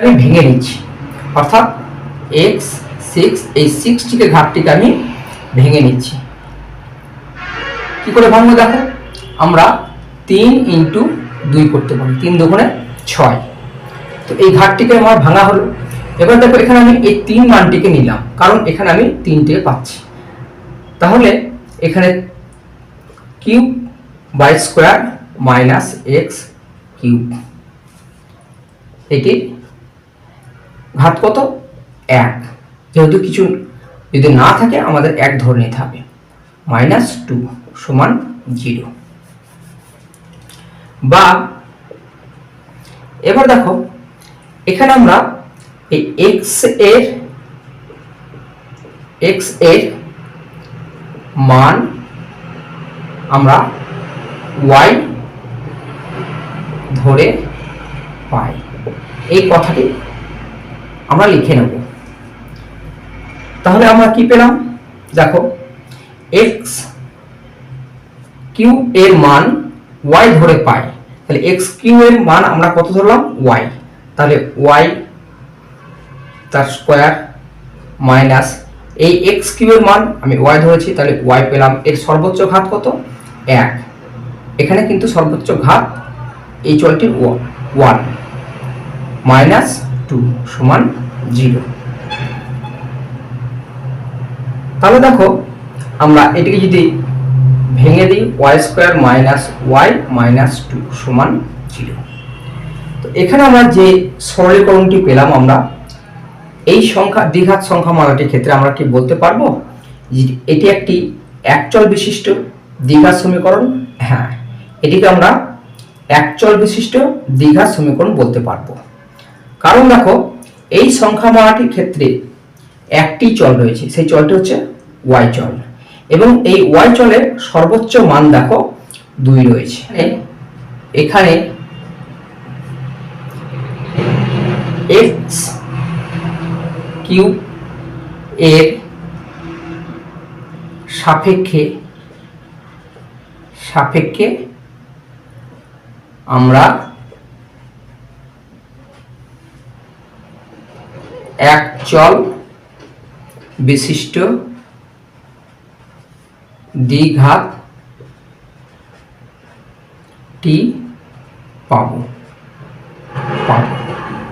আমি ভেঙে নিচ্ছি অর্থাৎ এক্স সিক্স এই সিক্সটিকে ঘাটটিকে আমি ভেঙে নিচ্ছি। কি করে ভাঙবো দেখো? আমরা তিন ইন্টু দুই করতে পারি। তিন দুগুণে ছয়। তো এই ঘাটটিকে আমার ভাঙা হলো। এবার দেখো, এখানে আমি এই তিন মানটিকে নিলাম। কারণ এখানে আমি তিনটে পাচ্ছি। তাহলে এখানে cube by square minus x cube. এটি ঘাত কত? এক। যেহেতু কিছু যদি না থাকে, আমাদের এক ধরে নিতে হবে মাইনাস টু সমান জিরো। বা এবার দেখো, এখানে আমরা এই এক্সের এক্সের মান আমরা ওয়াই ধরে পাই। এই কথাটি আমরা লিখে নেব। তাহলে আমরা কি পেলাম? দেখো এক্স কিউ এর মান ওয়াই ধরে পাই। তাহলে এক্স কিউ এর মান আমরা কত ধরলাম? ওয়াই তাহলে ওয়াই তার স্কোয়ার মাইনাস এই এক্স কিউ এর মান, আমি ওয়াই ধরেছি, তাহলে ওয়াই পেলাম। এর সর্বোচ্চ ঘাত কত? এক। এখানে কিন্তু সর্বোচ্চ ঘাত এই চলটির ওয়ান মাইনাস টু সমান জিরো। তাহলে দেখো, আমরা এটিকে যদি ভেঙে দিই, y square minus y minus two সমান জিরো। তো এখানে আমরা যে সরলীকরণটি পেলাম আমরা, এই সংখ্যা, দ্বিঘাত সংখ্যা মালাটির ক্ষেত্রে আমরা কি বলতে পারব? এটি একটি একচল বিশিষ্ট দ্বিঘাত সমীকরণ। হ্যাঁ এটিকে আমরা একচল বিশিষ্ট দ্বিঘাত সমীকরণ বলতে পারব। কারণ দেখো, এই সংখ্যা মালাটির ক্ষেত্রে একটি চল রয়েছে। সেই চলটি হচ্ছে ওয়াই চল। এবং এই ওয়াই চলের সর্বোচ্চ মান দেখো, দুই রয়েছে। এখানে এক্স কিউব এর সাপেক্ষে সাপেক্ষে আমরা এক চল বিশিষ্ট দ্বিঘাত টি পাবো।